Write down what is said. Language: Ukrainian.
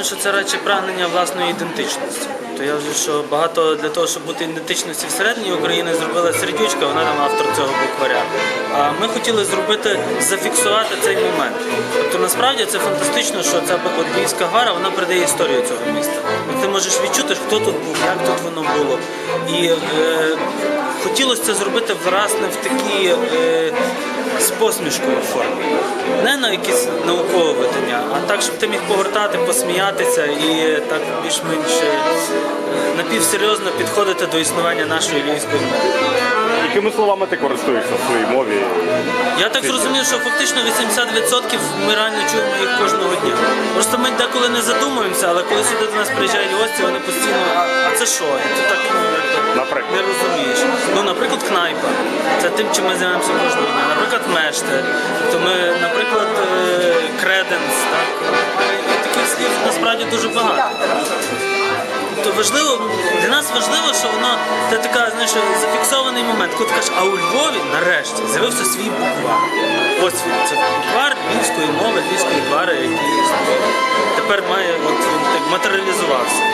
Що це радше прагнення власної ідентичності. То я вже що багато для того, щоб бути ідентичності всередині України, зробила сердючка, вона там автор цього букваря. А ми хотіли зробити, зафіксувати цей момент. Тобто насправді це фантастично, що ця Львівська гара вона передає історію цього міста. Ти можеш відчути, хто тут був, як тут воно було. І е, хотілося це зробити власне в такій е, з посмішкою формі. Не на якісь наукове видання, а так, щоб ти міг повертати, посміятися і так більш-менш е, напівсерйозно підходити до існування нашої львівської мови. Якими словами ти користуєшся в своїй мові? Я так зрозумів, що фактично 80% ми реально чуємо їх кожного дня. Просто ми деколи не задумуємося, але коли сюди до нас приїжджають гості, вони постійно, а, це що? Ти так ну, не розумієш. Наприклад, кнайпа. Це тим, чим ми займаємося кожного дня. Наприклад, мешти. Тобто ми, наприклад, е, креденс, так. І таких слів насправді дуже багато. Тобто важливо, для нас важливо, що воно це така, знаєш, зафіксований момент. Коли ти кажеш, а у Львові нарешті з'явився свій буквар. Ось він, це буквар львівської мови, львівської твари, який тепер має, от так матеріалізувався.